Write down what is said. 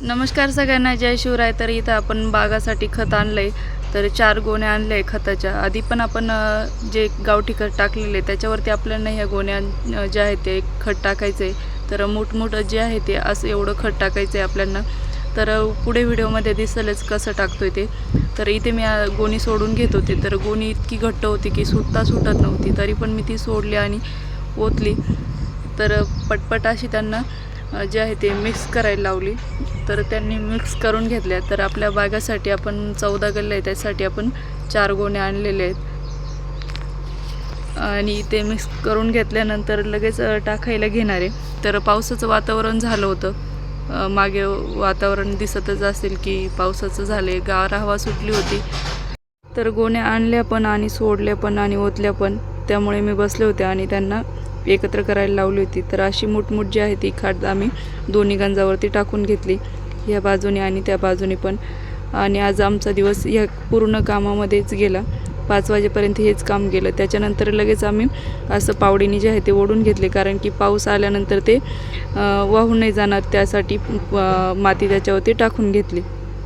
नमस्कार सगळ्यांना जय शिवराय. तर इथं आपण बागासाठी खत आणलं आहे तर चार गोण्या आणल्या आहे खताच्या. आधी पण आपण जे गावठी खत टाकलेले त्याच्यावरती आपल्याला ह्या गोण्या ज्या जे आहे ते खत टाकायचं आहे तर मोठमोठं जे आहे ते असं एवढं खत टाकायचं आहे आपल्याला तर पुढे व्हिडिओमध्ये दिसेलच कसं टाकतो आहे ते. तर इथे मी गोणी सोडून घेत होते. तर गोणी इतकी घट्ट होती की सुटता सुटत नव्हती. तरी पण मी ती सोडली आणि ओतली. तर पटपट अशी त्यांना जे आहे ते मिक्स करायला लावली. तर त्यांनी मिक्स करून घेतल्या. तर आपल्या बागासाठी आपण चौदा गल्ले आहे त्यासाठी आपण चार गोण्या आणलेले आहेत. आणि ते मिक्स करून घेतल्यानंतर लगेच टाकायला घेणार आहे. तर पावसाचं वातावरण झालं होतं. मागे वातावरण दिसतच असेल की पावसाचं झाले गार हवा सुटली होती. तर गोण्या आणल्या पण आणि सोडल्या पण आणि ओतल्या पण. त्यामुळे मी बसले होते आणि त्यांना एकत्र करायला लावली होती. तर अशी मुठमुठ जी आहे ती खाट आम्ही दोन्ही गंजावरती टाकून घेतली. ह्या बाजूने आणि त्या बाजूने पण. आणि आज आमचा दिवस ह्या पूर्ण कामामध्येच गेला. पाच वाजेपर्यंत हेच काम गेलं. त्याच्यानंतर लगेच आम्ही असं पावडीने जे आहे ते ओढून घेतले. कारण की पाऊस आल्यानंतर ते वाहून नाही जाणार. त्यासाठी माती त्याच्यावरती टाकून घेतली.